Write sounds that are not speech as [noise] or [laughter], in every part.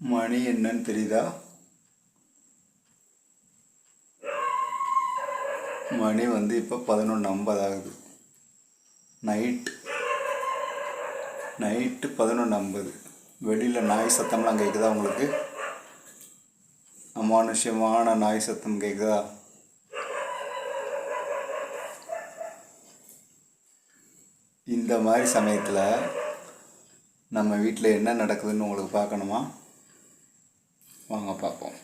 மணி என்னன்னு தெரியுதா? மணி வந்து இப்போ பதினொன்று ஐம்பது ஆகுது. நைட் நைட்டு பதினொன்று ஐம்பது. வெளியில் நாய் சத்தம்லாம் கேட்குதா உங்களுக்கு? அமானுஷ்யமான நாய் சத்தம் கேட்குதா இந்த மாதிரி சமயத்தில் நம்ம வீட்டில் என்ன நடக்குதுன்னு உங்களுக்கு பார்க்கணுமா? வாங்க பார்ப்போம்.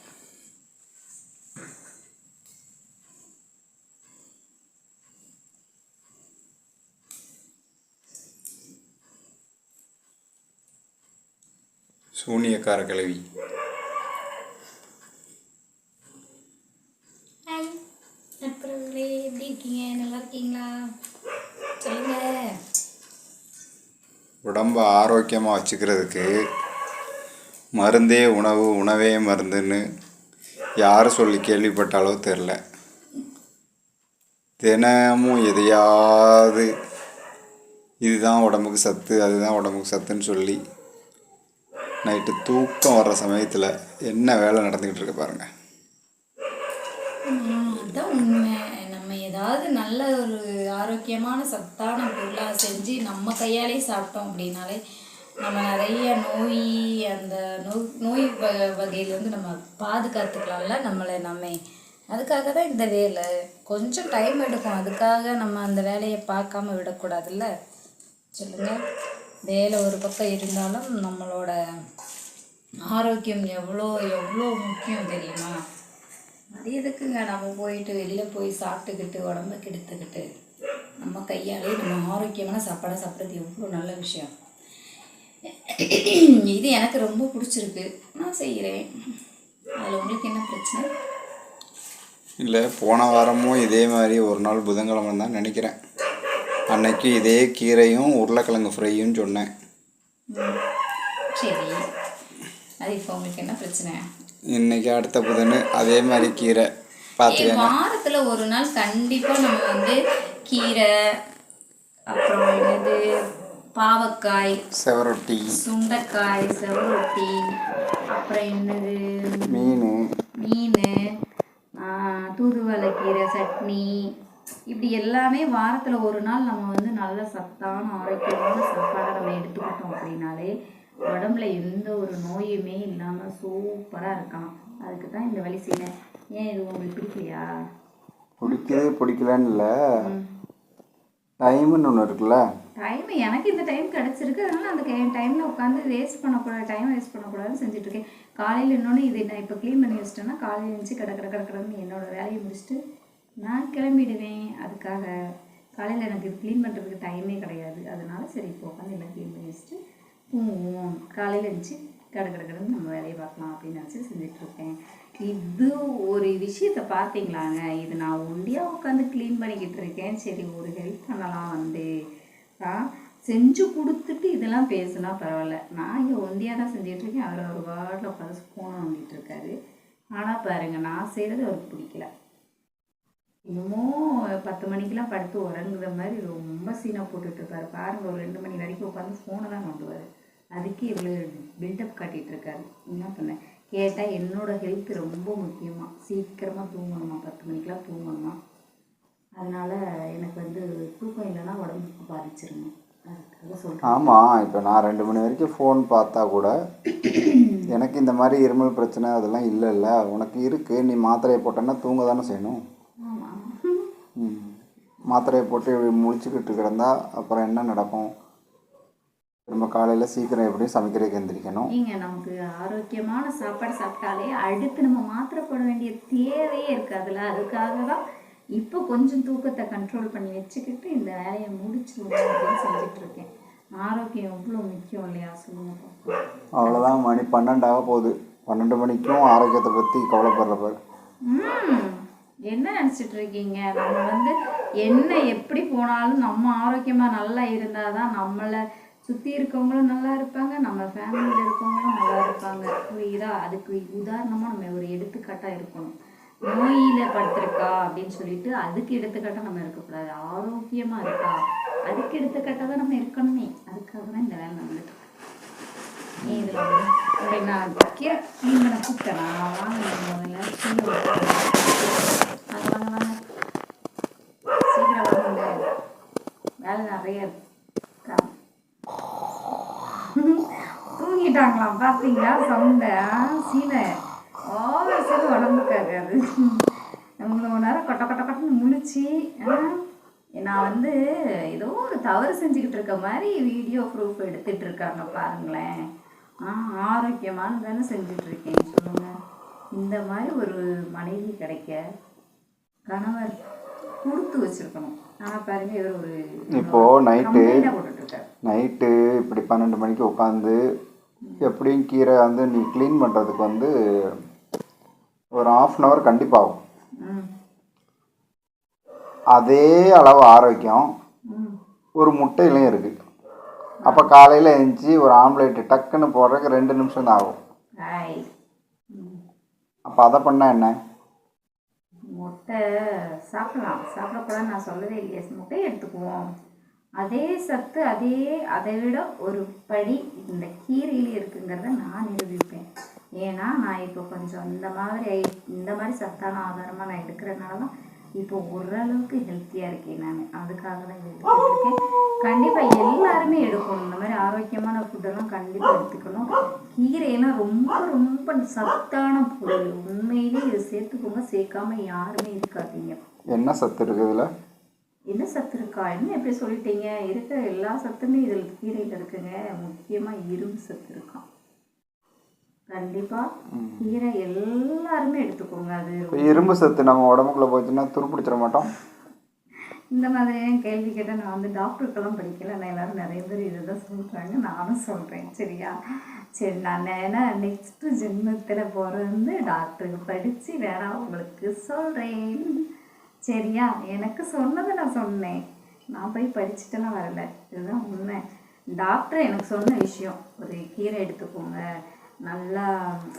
சூனியக்கார கிழவி. நட்புறவுகளே எப்படி இருக்கீங்க? நல்லா இருக்கீங்களா? சொல்லுங்க. உடம்ப ஆரோக்கியமாக வச்சுக்கிறதுக்கு மருந்தே உணவு உணவே மருந்துன்னு யார் சொல்லி கேள்விப்பட்டாலோ தெரில. தினமும் எதையாவது இதுதான் உடம்புக்கு சத்து அதுதான் உடம்புக்கு சத்துன்னு சொல்லி நைட்டு தூக்கம் வர்ற சமயத்தில் என்ன வேலை நடந்துக்கிட்டு இருக்கு பாருங்கள் ஆஹ், உண்மை. நம்ம ஏதாவது நல்ல ஒரு ஆரோக்கியமான சத்தான பொருளாக செஞ்சு நம்ம கையாலே சாப்பிட்டோம் அப்படின்னாலே நம்ம நிறைய நோய் நோய் நோய் வ வகையிலேருந்து நம்ம பாதுகாத்துக்கலாம்ல நம்மளை நம்மை அதுக்காக தான் இந்த வேலை. கொஞ்சம் டைம் எடுக்கும். அதுக்காக நம்ம அந்த வேலையை பார்க்காம விடக்கூடாதுல்ல? சொல்லுங்கள் வேலை ஒரு பக்கம் இருந்தாலும் நம்மளோட ஆரோக்கியம் எவ்வளோ எவ்வளோ முக்கியம் தெரியுமா? அது எதுக்குங்க? நம்ம போயிட்டு வெளியில் போய் சாப்பிட்டுக்கிட்டு உடம்ப கெடுத்துக்கிட்டு நம்ம கையாலே நம்ம ஆரோக்கியமான சாப்பாடை சாப்பிட்றது எவ்வளோ நல்ல விஷயம். [clears throat] இது எனக்கு ரொம்ப பிடிச்சிருக்கு. நான் செய்கிறேன் அதில் உங்களுக்கு என்ன பிரச்சனை? இல்லை போன வாரமும் இதே மாதிரி ஒரு நாள் புதன்கிழமை தான் நினைக்கிறேன். அன்னைக்கு இதே கீரையும் உருளைக்கிழங்கு ஃப்ரையும் சொன்னேன். சரி. அது இப்போ உங்களுக்கு என்ன பிரச்சனை? இன்னைக்கு அடுத்த புதன் அதே மாதிரி கீரை. பார்த்துக்கங்க வாரத்தில் ஒரு நாள் கண்டிப்பாக நம்ம வந்து கீரை அப்புறம் என்னது பாவக்காய் செவரொட்டி. சுண்டைக்காய் செவரொட்டி. அப்புறம் என்னது? மீன். மீன். தூதுவளை கீரை சட்னி. இப்படி எல்லாமே வாரத்தில் ஒரு நாள் நம்ம வந்து நல்ல சத்தான ஆரோக்கியமான சாப்பாடை நம்ம எடுத்துக்கிட்டோம் அப்படின்னாலே உடம்புல எந்த ஒரு நோயுமே இல்லாமல் சூப்பராக இருக்கலாம் அதுக்கு தான் இந்த வழி செய்யணும் ஏன் இது உங்களுக்கு பிடிக்கலையா? பிடிக்குது பிடிக்கலன்னு இல்லை. டைம்னு ஒன்று இருக்குல்ல. டைம் எனக்கு இந்த டைம் கிடச்சிருக்கு. அதனால அந்த டைமில் உட்காந்து வேஸ்ட் பண்ணக்கூடாது டைம் வேஸ்ட் பண்ணக்கூடாதுன்னு செஞ்சுட்ருக்கேன் காலையில் இன்னொன்று இது நான் இப்போ க்ளீன் பண்ணி வச்சிட்டேன்னா காலையில் எழுந்துச்சு கடை கடை கடை கடன்னு என்னோட வேலையை முடிச்சுட்டு நான் கிளம்பிடுவேன். அதுக்காக காலையில் எனக்கு இது க்ளீன் பண்ணுறதுக்கு டைமே கிடையாது. அதனால சரி இப்போ உட்காந்து எல்லாம் க்ளீன் பண்ணி வச்சுட்டு தூங்குவோம். காலையில் எழுந்துச்சு கடை கடை கடன்னு நம்ம வேலையை பார்க்கலாம் அப்படின்னு நினச்சி செஞ்சிட்ருக்கேன் இது ஒரு விஷயத்தை பார்த்தீங்களாங்க? இது நான் ஒண்டியாக உட்காந்து க்ளீன் பண்ணிக்கிட்டு இருக்கேன். சரி ஒரு ஹெல்ப் பண்ணலாம் வந்து. செஞ்சு கொடுத்துட்டு இதெல்லாம் பேசுனா பரவாயில்ல. நான் இங்கே ஒண்டியாக தான் செஞ்சுட்டு இருக்கேன் அவர் ஒரு வாட்டில் உட்காந்து ஃபோன் நோண்டிட்டு இருக்காரு. ஆனால் பாருங்க நான் செய்கிறது அவருக்கு பிடிக்கல. இன்னமும் பத்து மணிக்கெலாம் படுத்து உறங்குற மாதிரி ரொம்ப சீனாக போட்டுட்டு இருக்காரு. பாருங்க ஒரு ரெண்டு மணி வரைக்கும் உட்காந்து ஃபோனை தான் நோண்டுவார் அதுக்கு இவ்வளோ பில்டப் காட்டிகிட்டு இருக்காரு என்ன பண்ண? கேட்டால் என்னோடய ஹெல்த் ரொம்ப முக்கியமாக சீக்கிரமாக தூங்கணுமா? பத்து மணிக்கெலாம் தூங்கணுமா? அதனால் எனக்கு வந்து தூக்கம் இல்லைன்னா உடம்புக்கு பாதிச்சிருங்க. ஆமாம் இப்போ நான் ரெண்டு மணி வரைக்கும் ஃபோன் பார்த்தா கூட எனக்கு இந்த மாதிரி இருமல் பிரச்சனை அதெல்லாம் இல்லைல்ல. உனக்கு இருக்குது நீ மாத்திரையை போட்டேன்னா தூங்க தானே செய்யணும். மாத்திரையை போட்டு இப்படி முழிச்சுக்கிட்டு கிடந்தா அப்புறம் என்ன நடக்கும்? திரும்ப காலையில் சீக்கிரம் எப்படியும் சமைக்கிறதுக்கு எந்திரிக்கணும். நீங்க நமக்கு ஆரோக்கியமான சாப்பாடு சாப்பிட்டாலே அடுத்து நம்ம மாத்திரை போட வேண்டிய தேவையே இருக்காதுல்ல. அதுக்காக தான் இப்போ கொஞ்சம் தூக்கத்தை கண்ட்ரோல் பண்ணி வச்சுக்கிட்டு இந்த வேலையை முடிச்சிருவோம் அப்படின்னு செஞ்சுட்டு இருக்கேன் ஆரோக்கியம் எவ்வளோ முக்கியம் இல்லையா? சொல்லுங்க. அவ்வளோதான் மணி பன்னெண்டாக போகுது. பன்னெண்டு மணிக்கும் ஆரோக்கியத்தை பற்றி கவலைப்படுற பாரு. என்ன நினச்சிட்டு இருக்கீங்க? நம்ம வந்து என்ன எப்படி போனாலும் நம்ம ஆரோக்கியமாக நல்லா இருந்தால் தான் நம்மளை சுற்றி இருக்கவங்களும் நல்லா இருப்பாங்க நம்ம ஃபேமிலியில் இருக்கவங்களும் நல்லா இருப்பாங்க. புரியுதா? அதுக்கு உதாரணமாக நம்ம ஒரு எடுத்துக்காட்டாக இருக்கணும். நோயில படுத்திருக்கா அப்படின்னு சொல்லிட்டு அதுக்கு எடுத்துக்காட்டாக நம்ம இருக்கக்கூடாது. ஆரோக்கியமாக இருக்கா? அதுக்கு எடுத்துக்காட்டாக தான் நம்ம இருக்கணுமே. அதுக்காக தான் இந்த வேலை நடந்துட்டு இதில் நான் கீரை க்ளீன் பண்ண வாங்க வாங்க வாங்க. வாங்க சீக்கிரம் வாங்க. வேலை நிறைய தூங்கிட்டாங்களாம். பார்த்தீங்களா சவுண்ட. சீலை. சீலை உடம்புக்கு ஆகாது மூணு மணி நேரம் கொட்ட கொட்ட கொட்டன்னு முழிச்சு நான் வந்து ஏதோ ஒரு தவறு செஞ்சுக்கிட்டு இருக்க மாதிரி வீடியோ ப்ரூஃப் எடுத்துட்டு இருக்காங்க பாருங்களேன். ஆ ஆரோக்கியமான தானே செஞ்சுட்டு இருக்கேன் சொல்லுங்க. இந்த மாதிரி ஒரு மனைவி கிடைக்க கணவர் கொடுத்து வச்சிருக்கணும். ஆனால் பாருங்க இவர் ஒரு இப்போ நைட்டு நைட்டு இப்படி பன்னெண்டு மணிக்கு உட்காந்து எப்படியும் கீரை வந்து நீ க்ளீன் பண்ணுறதுக்கு வந்து ஒரு ஆஃப் அன் ஹவர் கண்டிப்பாக ஆகும் அதே அளவு ஆரோக்கியம். ஒரு முட்டையிலையும் இருக்குது அப்போ காலையில் எழுந்துச்சி ஒரு ஆம்லேட்டு டக்குன்னு போடுறதுக்கு ரெண்டு நிமிஷம் தான் ஆகும். அப்போ அதை பண்ணால் என்ன? முட்டை சாப்பிடலாம். சாப்பிடக்கூடாதுன்னு நான் சொல்லவே இல்லையே. முட்டையை எடுத்துக்குவோம். அதே சத்து அதே அதை விட ஒரு படி இந்த கீரையில் இருக்குங்கிறத நான் நிரூபிப்பேன். ஏன்னா நான் இப்போ கொஞ்சம் இந்த மாதிரி ஐ- இந்த மாதிரி சத்தான ஆதாரமாக நான் எடுக்கிறதுனால தான் இப்போ ஓரளவுக்கு ஹெல்த்தியாக இருக்கேன் நான். அதுக்காக தான் இதை இருக்கேன். கண்டிப்பாக எல்லாருமே எடுக்கணும். இந்த மாதிரி ஆரோக்கியமான ஃபுட்டெல்லாம் கண்டிப்பாக எடுத்துக்கணும். கீரையெல்லாம் ரொம்ப ரொம்ப சத்தான பொருள். உண்மையிலே இதை சேர்த்துக்கோங்க. சேர்க்காம யாருமே இருக்காதீங்க. என்ன சத்து இருக்குது இதில்? என்ன சத்து இருக்கா? என்ன எப்படி சொல்லிட்டீங்க? இருக்கிற எல்லா சத்துமே இதில் கீரையில் இருக்குங்க. முக்கியமாக இரும்பு சத்து இருக்கான் கண்டிப்பாக கீரை எல்லாருமே எடுத்துக்கோங்க அது இரும்பு சத்து நம்ம உடம்புக்குள்ளே போச்சுன்னா துருப்பிடிச்சிட மாட்டோம். இந்த மாதிரியான கேள்வி கேட்டால் நான் வந்து டாக்டருக்கெல்லாம் படிக்கல. நான் எல்லாரும் நிறைய பேர் இதை தான் சொல்கிறாங்க நானும் சொல்கிறேன் சரியா? சரி நான் ஏன்னா நெக்ஸ்ட்டு ஜென்மத்தில் பிறந்து டாக்டருக்கு படித்து வேற உங்களுக்கு சொல்கிறேன் சரியா? எனக்கு சொன்னதை நான் சொன்னேன். நான் போய் படிச்சுட்டெல்லாம் வரல. இதுதான் உண்மை. டாக்டர் எனக்கு சொன்ன விஷயம். ஒரு கீரை எடுத்துக்கோங்க. நல்லா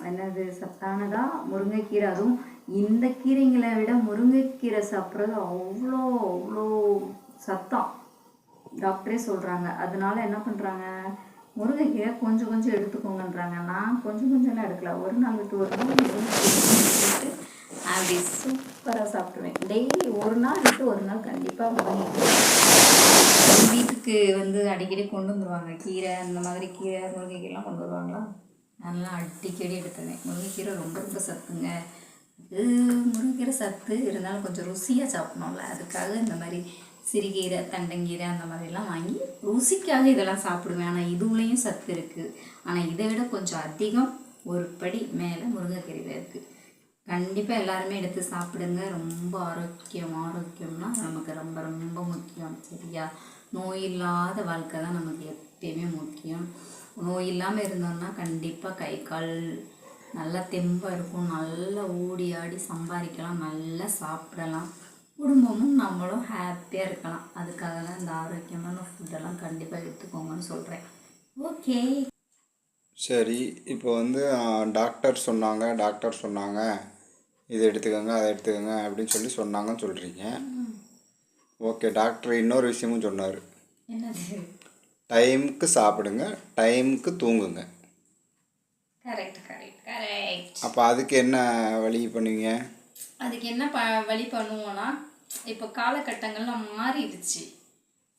என்னது சத்தானதாக முருங்கைக்கீரை. அதுவும் இந்த கீரைங்களை விட முருங்கைக்கீரை சாப்பிட்றது அவ்வளோ அவ்வளோ சத்தம். டாக்டரே சொல்கிறாங்க அதனால என்ன பண்ணுறாங்க முருங்கைக்கீரை கொஞ்சம் கொஞ்சம் எடுத்துக்கோங்கன்றாங்க. நான் கொஞ்சம் கொஞ்சம்லாம் எடுக்கல. ஒரு நாள் விட்டு ஒரு நாள் முருங்கைக்கீரை அப்படி சூப்பராக சாப்பிடுவேன் டெய்லி ஒரு நாள் விட்டு ஒரு நாள் கண்டிப்பாக முருங்கைக்கீரை. வீட்டுக்கு வந்து அடிக்கடி கொண்டு வந்துடுவாங்க கீரை அந்த மாதிரி கீரை முருங்கைக்கீரைலாம் கொண்டு வருவாங்களா? நல்லா அடிக்கடி எடுத்துவேன் முருங்கைக்கீரை ரொம்ப ரொம்ப சத்துங்க. அது முருங்கைக்கீரை சத்து இருந்தாலும் கொஞ்சம் ருசியாக சாப்பிடணும்ல. அதுக்காக இந்த மாதிரி சிறுகீரை தண்டங்கீரை அந்த மாதிரிலாம் வாங்கி ருசிக்காக இதெல்லாம் சாப்பிடுவேன். ஆனால் இதுவுலேயும் சத்து இருக்குது ஆனால் இதை விட கொஞ்சம் அதிகம் ஒரு படி மேலே முருங்கைக்கீரையில் இருக்குது கண்டிப்பாக எல்லாருமே எடுத்து சாப்பிடுங்க. ரொம்ப ஆரோக்கியம் ஆரோக்கியம்னா நமக்கு ரொம்ப ரொம்ப முக்கியம். சரியா? நோய் இல்லாத வாழ்க்கை தான் நமக்கு எப்பயுமே முக்கியம். நோய் இல்லாமல் இருந்தோம்னா கண்டிப்பாக கை கால் நல்லா தெம்பாக இருக்கும். நல்லா ஓடி ஆடி சம்பாதிக்கலாம். நல்லா சாப்பிடலாம். குடும்பமும் நம்மளும் ஹாப்பியாக இருக்கலாம். அதுக்காக தான் இந்த ஆரோக்கியமான ஃபுட்டெல்லாம் கண்டிப்பாக எடுத்துக்கோங்கன்னு சொல்கிறேன் ஓகே சரி இப்போ வந்து டாக்டர் சொன்னாங்க டாக்டர் சொன்னாங்க. இதை எடுத்துக்கோங்க அதை எடுத்துக்கோங்க அப்படின்னு சொல்லி சொன்னாங்கன்னு சொல்கிறீங்க ஓகே டாக்டர் இன்னொரு விஷயமும் சொன்னார். என்னது? டைமுக்கு சாப்பிடுங்க டைமுக்கு தூங்குங்க. கரெக்ட் கரெக்ட் கரெக்ட் அப்போ அதுக்கு என்ன வழி பண்ணுவீங்க? அதுக்கு என்ன ப வழி பண்ணுவோன்னா இப்போ காலகட்டங்கள்லாம் மாறிடுச்சு.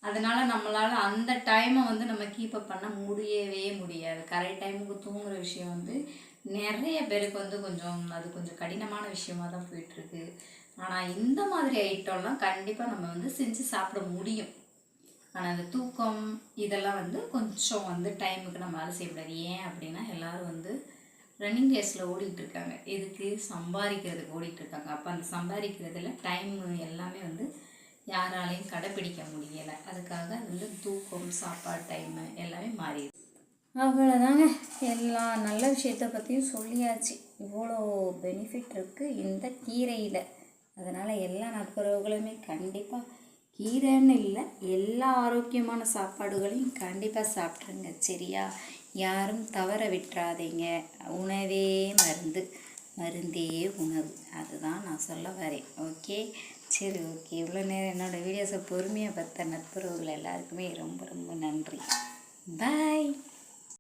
அதனால நம்மளால அந்த டைமை வந்து நம்ம கீப் அப் பண்ண முடியவே முடியாது. கரெக்ட் டைமுக்கு தூங்குற விஷயம் வந்து நிறைய பேருக்கு வந்து கொஞ்சம் அது கொஞ்சம் கடினமான விஷயமா தான் போயிட்டுருக்கு. ஆனால் இந்த மாதிரி ஐட்டம்லாம் கண்டிப்பாக நம்ம வந்து செஞ்சு சாப்பிட முடியும். ஆனால் அந்த தூக்கம் இதெல்லாம் வந்து கொஞ்சம் வந்து டைமுக்கு நம்ம வேலை செய்ய முடியாது. ஏன் அப்படின்னா எல்லாரும் வந்து ரன்னிங் ரேஸில் ஓடிட்டு இருக்காங்க. எதுக்கு? சம்பாதிக்கிறதுக்கு ஓடிட்டு இருக்காங்க. அப்போ அந்த சம்பாதிக்கிறதுல டைம் எல்லாமே வந்து யாராலையும் கடைப்பிடிக்க முடியலை. அதுக்காக வந்து தூக்கம் சாப்பாடு டைமு எல்லாமே மாறிடுது. அவ்வளோதாங்க எல்லா நல்ல விஷயத்தை பற்றியும் சொல்லியாச்சு. இவ்வளோ பெனிஃபிட் இருக்குது இந்த கீரையில். அதனால் எல்லா நட்புறவுகளுமே கண்டிப்பாக கீரைன்னு இல்லை எல்லா ஆரோக்கியமான சாப்பாடுகளையும் கண்டிப்பாக சாப்பிட்ருங்க சரியா? யாரும் தவற விட்டுறாதீங்க. உணவே மருந்து மருந்தே உணவு. அதுதான் நான் சொல்ல வரேன். ஓகே? சரி ஓகே. இவ்வளோ நேரம் என்னோடய வீடியோஸை பொறுமையாக பார்த்த நட்புறவுகள் எல்லாருக்குமே ரொம்ப ரொம்ப நன்றி. பாய்.